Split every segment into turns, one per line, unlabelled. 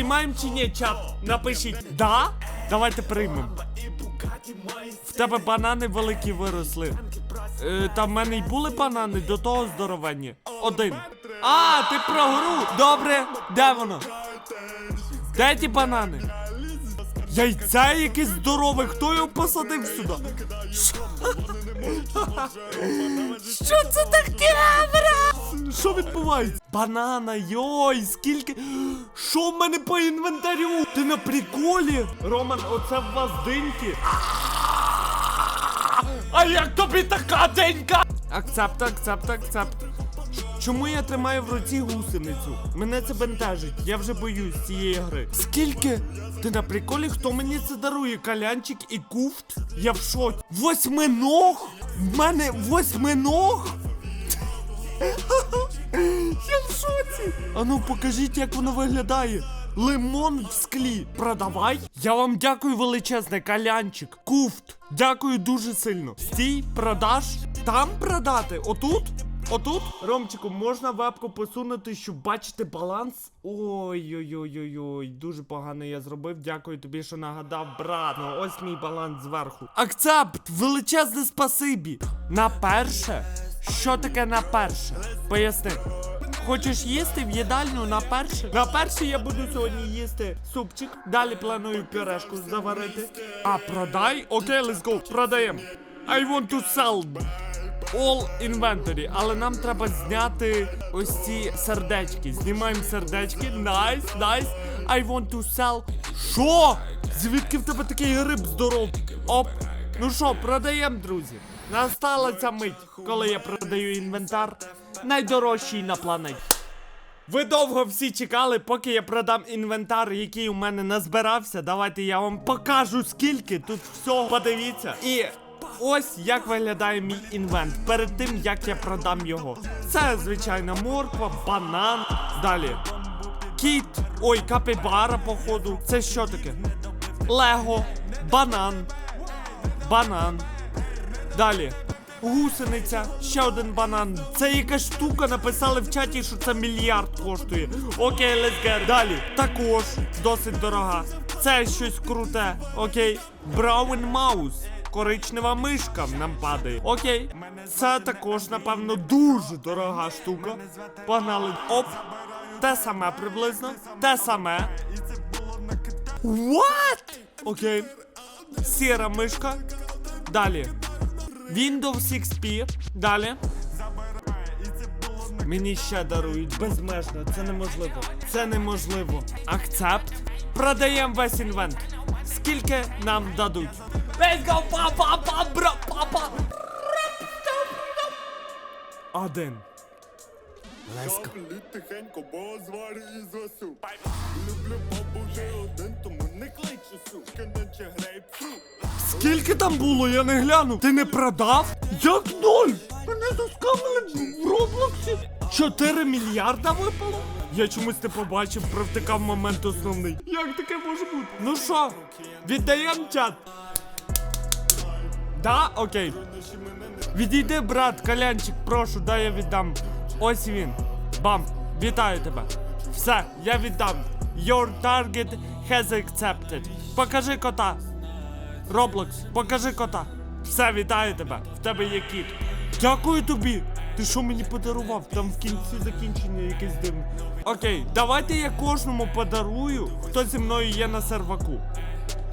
Приймаємо чи ні, чат? Напишіть. Да? Давайте приймемо. В тебе банани великі виросли. Е, та в мене й були банани до того здоровенні. Один. А, ти про гру. Добре, де воно? Де ті банани? Яйце якесь здорове, хто його посадив сюди? Що це таке, бра? Що відбувається? Банана, йой, скільки. Що в мене по інвентарю? Ти на приколі? Роман, оце в вас диньки. А як тобі така денька? Акцепт, акцепт, акцепт. Чому я тримаю в руці гусеницю? Мене це бентежить, я вже боюсь цієї гри. Скільки? Ти на приколі, хто мені це дарує? Калянчик і куфт? Я в шоці. Восьминог? В мене восьминог? Я в шоці. Ану, покажіть, як воно виглядає. Лимон в склі. Продавай. Я вам дякую величезне, калянчик. Куфт. Дякую дуже сильно. Стій, продаж. Там продати. Отут? Отут, Ромчику, можна вебку посунути, щоб бачити баланс. Ой-ой-ой-ой-ой, дуже погано я зробив. Дякую тобі, що нагадав, брат. Ну, ось мій баланс зверху. Акцепт! Величезне спасибі! На перше? Що таке на перше? Поясни. Хочеш їсти в їдальню на перше? На перше я буду сьогодні їсти супчик. Далі планую пюрешку заварити. А продай? Окей, let's go. Продаємо. I want to sell all inventory, але нам треба зняти ось ці сердечки. Знімаємо сердечки. Найс, найс. I want to sell. Що? Звідки в тебе такий гриб здоровий? Оп. Ну що, продаємо, друзі. Настала ця мить, коли я продаю інвентар. Найдорожчий на планеті. Ви довго всі чекали, поки я продам інвентар, який у мене назбирався. Давайте я вам покажу скільки тут всього. Подивіться. І ось як виглядає мій інвент перед тим, як я продам його. Це звичайна морква, банан. Далі. Кіт. Ой, капібара, походу. Це що таке? Лего, банан. Банан. Далі. Гусениця, ще один банан. Це якась штука, написали в чаті, що це мільярд коштує. Окей, let's get. Далі. Також досить дорога. Це щось круте. Окей. Браун Маус. Коричнева мишка нам падає. Окей. Це також, напевно, дуже дорога штука. Погнали. Оп. Те саме приблизно. Те саме. What? Окей. Сіра мишка. Далі. Windows XP. Далі. Мені ще дарують безмежно. Це неможливо. Це неможливо. Акцепт. Продаємо весь інвент. Скільки нам дадуть? Let's go, папа, папа, бра, папа. Один. Let's go.
Люблю тихенько, бо зварю із осу. Люблю бабу вже один, тому не кличу сушка, наче грейпфрут.
Скільки там було, я не гляну. Ти не продав? Як ноль? Мене заскамили в Роблоксі. 4 мільярда випало? Я чомусь не побачив, провтикав момент основний. Як таке може бути? Ну що, віддаємо чат? Да, окей. Відійди, брат, калянчик, прошу, дай я віддам. Ось він. Бам! Вітаю тебе. Все, я віддам. Your target has accepted. Покажи кота. Роблокс, покажи кота. Все, вітаю тебе. В тебе є кіт. Дякую тобі. Ти що мені подарував? Там в кінці закінчення якесь дивне. Окей, давайте я кожному подарую, хто зі мною є на серваку.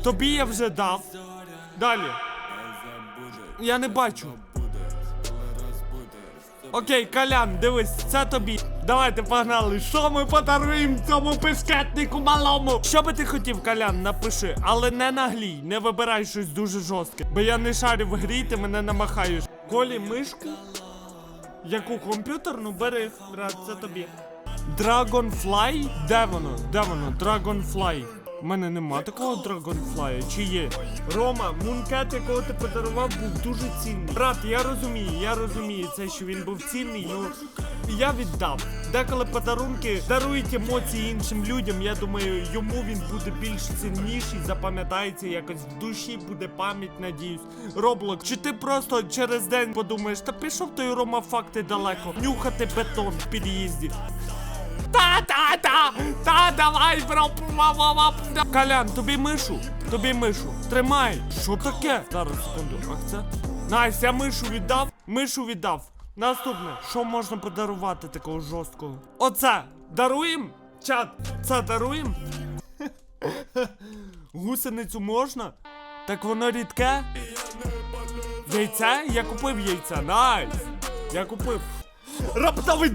Тобі я вже дав. Далі. Я не бачу. Окей, Колян, дивись, це тобі. Давайте погнали. Що ми подаруємо цьому пискетнику малому? Що би ти хотів, Колян, напиши, але не наглій, не вибирай щось дуже жорстке. Бо я не шарю в грі, ти мене намахаєш. Колі мишку? Яку комп'ютерну бери, брат, це тобі. Dragonfly? Де воно? Де воно? Dragonfly. У мене нема такого драгонфлая, чи є? Рома, мункет, якого ти подарував, був дуже цінний. Брат, я розумію, я розумію це, що він був цінний, ну я віддав. Деколи подарунки дарують емоції іншим людям. Я думаю, йому він буде більш цінніший, запам'ятається якось в душі, буде пам'ять, надіюсь. Роблок, чи ти просто через день подумаєш, та пішов той Рома факти далеко, нюхати бетон в під'їзді. Та, та, давай, бро. Колян, тобі мишу, тобі мишу. Тримай. Що таке? Зараз, секунду. А це? Найс, я мишу віддав, мишу віддав. Наступне, що можна подарувати такого жорсткого? Оце, даруєм? Чат, це даруєм? Гусеницю можна? Так воно рідке? Яйце? Я купив яйця, найс! Я купив. Раптовий!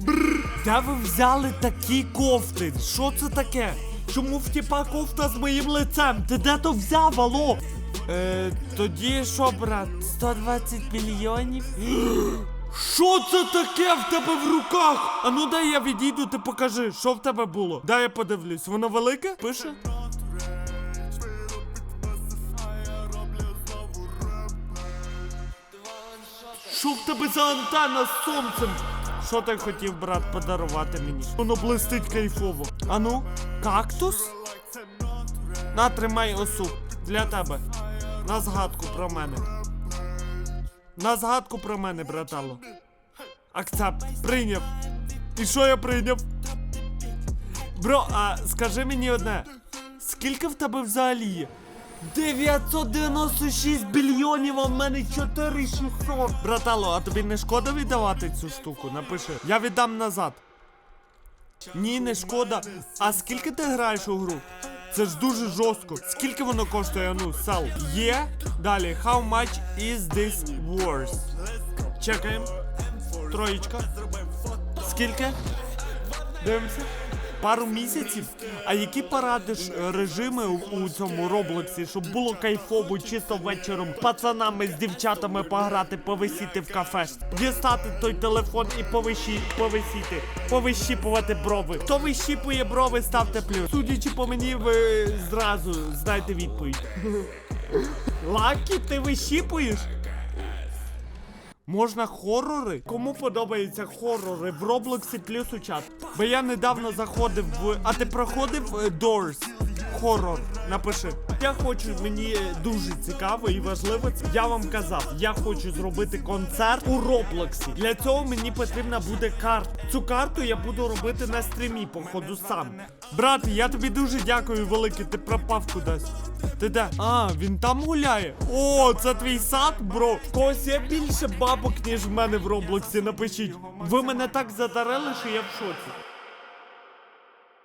Бррр. Де ви взяли такі кофти? Що це таке? Чому в тіпа кофта з моїм лицем? Ти де то взяв, алло? Е, тоді що, брат? 120 мільйонів? Що це таке в тебе в руках? А ну дай я відійду, ти покажи, що в тебе було. Дай я подивлюсь, воно велике? Пише? Що в тебе за антенна з сонцем? Що ти хотів, брат, подарувати мені? Воно блистить кайфово. Ану, кактус? На, тримай осу. Для тебе. На згадку про мене. На згадку про мене, братало. Акцепт. Прийняв. І що я прийняв? Бро, а скажи мені одне. Скільки в тебе взагалі є? 996 більйонів, а в мене 4600. Братало, а тобі не шкода віддавати цю штуку? Напиши. Я віддам назад. Ні, не шкода. А скільки ти граєш у гру? Це ж дуже жорстко. Скільки воно коштує? Ну, сел. Є. Далі. How much is this worth? Чекаємо. Троєчка. Скільки? Дивимося. Пару місяців. А які порадиш е, режими у, цьому Роблоксі, щоб було кайфово, чисто вечором пацанами з дівчатами пограти, повисіти в кафе, дістати той телефон і повищі, повисіти, повищіпувати брови. Хто вищіпує брови, ставте плюс. Судячи по мені, ви зразу знаєте відповідь. Лакі, ти вищіпуєш? Можна хорори? Кому подобаються хорори в Роблоксі плюс у чат? Бо я недавно заходив в. А ти проходив е, Doors? Хорор. Напиши. Я хочу, мені дуже цікаво і важливо. Я вам казав, я хочу зробити концерт у Роблоксі. Для цього мені потрібна буде карта. Цю карту я буду робити на стрімі, походу сам. Брат, я тобі дуже дякую, великий, ти пропав кудись. Ти де? А, він там гуляє. О, це твій сад, бро. Когось є більше бабок, ніж в мене в Роблоксі. Напишіть. Ви мене так задарили, що я в шоці.